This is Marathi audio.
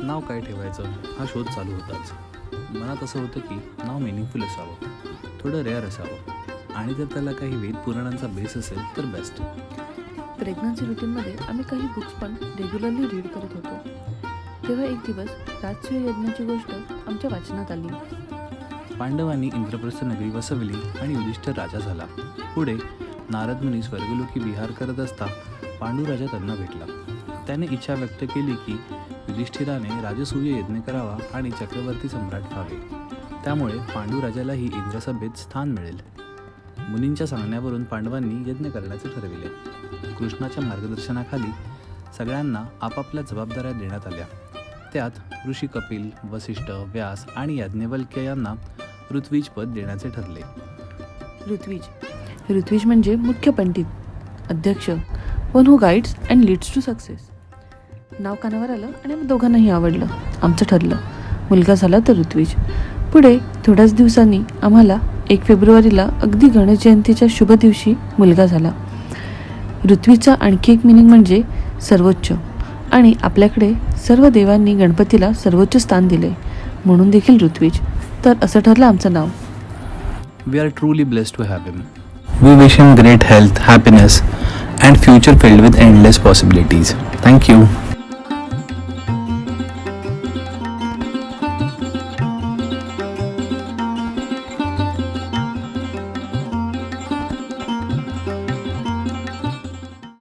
नाव काय ठेवायचं? हा शोध चालू होताच. मनात असं होतं की नाव मिनिंगफुल असावं. थोडं रेअर असावं. आणि जर त्याला काही वेद पुराणांचा बेस असेल तर बेस्ट प्रेग्नन्सी रुटीनमध्ये आम्ही काही बुक्स पण रेग्युलरली रीड करत होतो. तेव्हा एक दिवस राजसूय यज्ञाची गोष्ट आमच्या वाचनात आली. पांडवांनी इंद्रप्रस्थ नगरी वसवली आणि युधिष्ठिर राजा झाला. पुढे नारद मुनी स्वर्गलोकी विहार करत असता पांडुराजा त्यांना भेटला. त्याने इच्छा व्यक्त केली की युधिष्ठिराने राजसूय यज्ञ करावा आणि चक्रवर्ती सम्राट व्हावे. त्यामुळे पांडुराजालाही इंद्रसभेत स्थान मिळेल. मुनींच्या सांगण्यावरून पांडवांनी यज्ञ करण्याचे ठरविले. कृष्णाच्या मार्गदर्शनाखाली सगळ्यांना आपापल्या जबाबदाऱ्या देण्यात आल्या. त्यात ऋषी कपिल वसिष्ठ व्यास आणि याज्ञवल्क्य यांना ऋत्विज पद देण्याचे ठरले. ऋत्विज. ऋत्विज म्हणजे मुख्य पंडित अध्यक्ष one who guides and leads to success नाव कानावर आलं आणि आम्ही दोघांनाही आवडलं. आमचं ठरलं. मुलगा झाला तर ऋत्विज. पुढे थोड्याच दिवसांनी आम्हाला एक फेब्रुवारीला अगदी गणेश जयंतीच्या शुभ दिवशी मुलगा झाला. ऋत्विजचा आणखी एक मिनिंग म्हणजे सर्वोच्च. आणि आपल्याकडे सर्व देवांनी गणपतीला सर्वोच्च स्थान दिले म्हणून देखील ऋत्विज. तर असं ठरलं आमचं नाव. We are truly blessed to have him we wish him great health happiness and future filled with endless possibilities thank you